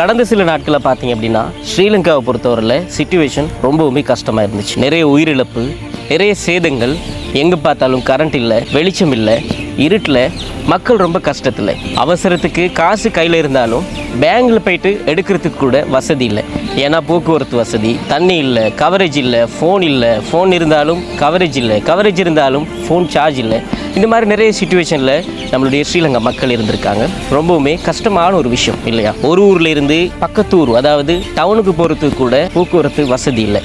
கடந்த சில நாட்களில் பார்த்தீங்க அப்படின்னா ஸ்ரீலங்காவை பொறுத்தவரையில் சுச்சுவேஷன் ரொம்பவுமே கஷ்டமாக இருந்துச்சு. நிறைய உயிரிழப்பு நிறைய சேதங்கள் எங்கே பார்த்தாலும் கரண்ட் இல்லை வெளிச்சம் இல்லை இருட்டில் மக்கள் ரொம்ப கஷ்டத்தில். அவசரத்துக்கு காசு கையில் இருந்தாலும் பேங்கில் போயிட்டு எடுக்கிறதுக்கு கூட வசதி இல்லை. ஏன்னா போக்குவரத்து வசதி தண்ணி இல்லை கவரேஜ் இல்லை ஃபோன் இல்லை ஃபோன் இருந்தாலும் கவரேஜ் இல்லை கவரேஜ் இருந்தாலும் ஃபோன் சார்ஜ் இல்லை. இந்த மாதிரி நிறைய சுச்சுவேஷனில் நம்மளுடைய ஸ்ரீலங்கா மக்கள் இருந்திருக்காங்க. ரொம்பவுமே கஷ்டமான ஒரு விஷயம் இல்லையா? ஒரு ஊரில் இருந்து பக்கத்து ஊர் அதாவது டவுனுக்கு போகிறதுக்கு கூட போக்குவரத்து வசதி இல்லை.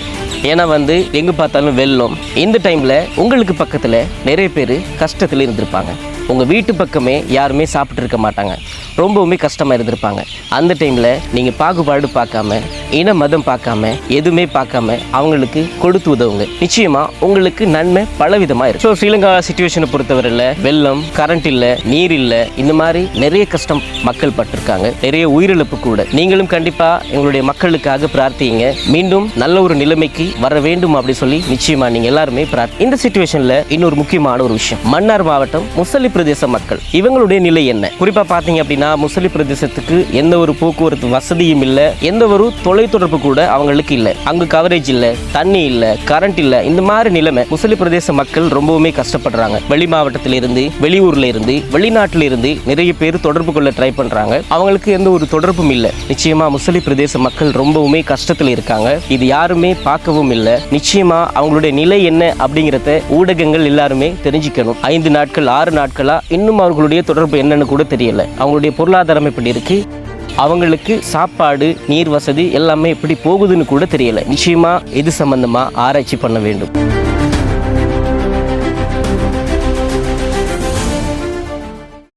ஏன்னா வந்து எங்கே பார்த்தாலும் வெள்ளம். இந்த டைமில் உங்களுக்கு பக்கத்தில் நிறைய பேர் கஷ்டத்தில் இருந்திருப்பாங்க. உங்கள் வீட்டு பக்கமே யாருமே சாப்பிட்டு இருக்க மாட்டாங்க. ரொம்பவுமே கஷ்டமாக இருந்திருப்பாங்க. அந்த டைமில் நீங்கள் பாகுபாடு பார்க்காம இன மதம் பார்க்காம எதுவுமே பார்க்காம அவங்களுக்கு கொடுத்து உதவுங்க. நிச்சயமாக உங்களுக்கு நன்மை பலவிதமாக இருக்கும் ஸோ ஸ்ரீலங்கா சுச்சுவேஷனை பொறுத்தவரையில் வெள்ளம் கரண்ட் இல்லை நீர் இல்லை இந்த மாதிரி நிறைய கஷ்டம் மக்கள் பட்டிருக்காங்க. நிறைய உயிரிழப்பு கூட. நீங்களும் கண்டிப்பாக எங்களுடைய மக்களுக்காக பிரார்த்திங்க. மீண்டும் நல்ல ஒரு நிலைமைக்கு வர வேண்டும் அப்படி சொல்லி நிச்சயமாக நீங்கள் எல்லாருமே பிரார்த்தி இந்த சுச்சுவேஷனில் இன்னொரு முக்கியமான ஒரு விஷயம். மன்னார் மாவட்டம் முசலிப் பிரதேச மக்கள். இவங்களுடைய நிலை என்ன? குறிப்பா பாத்தீங்க அப்படின்னா முசலி பிரதேசத்துக்கு எந்த ஒரு போக்குவரத்து வசதியும் இல்ல எந்த ஒரு தொலைத்தொடர்பு கூட அவங்களுக்கு இல்ல. அங்கு கவரேஜ் இல்ல தண்ணி இல்ல கரண்ட் இல்ல இந்த மாதிரி நிலைமை முசலி பிரதேச மக்கள் ரொம்பவுமே கஷ்டப்படுறாங்க. வெளி மாவட்டத்தில இருந்து வெளியூர்ல இருந்து வெளிநாட்டில இருந்து நிறைய பேர் தொடர்பு கொள்ள ட்ரை பண்றாங்க. அவங்களுக்கு எந்த ஒரு தொடர்பும் இல்ல. நிச்சயமா முசலி பிரதேச மக்கள் ரொம்பவுமே கஷ்டத்துல இருக்காங்க. இது யாருமே பார்க்கவும் இல்லை. நிச்சயமா அவங்களுடைய நிலை என்ன அப்படிங்கிறத ஊடகங்கள் எல்லாருமே தெரிஞ்சுக்கணும். ஐந்து நாட்கள் ஆறு நாட்கள் இன்னும் அவர்களுடைய தொடர்பு என்னன்னு கூட தெரியல. அவங்களுடைய பொருளாதாரம் எப்படி இருக்கு? அவங்களுக்கு சாப்பாடு நீர் வசதி எல்லாமே எப்படி போகுதுன்னு கூட தெரியல. நிச்சயமா இது சம்பந்தமா ஆராய்ச்சி பண்ண வேண்டும்.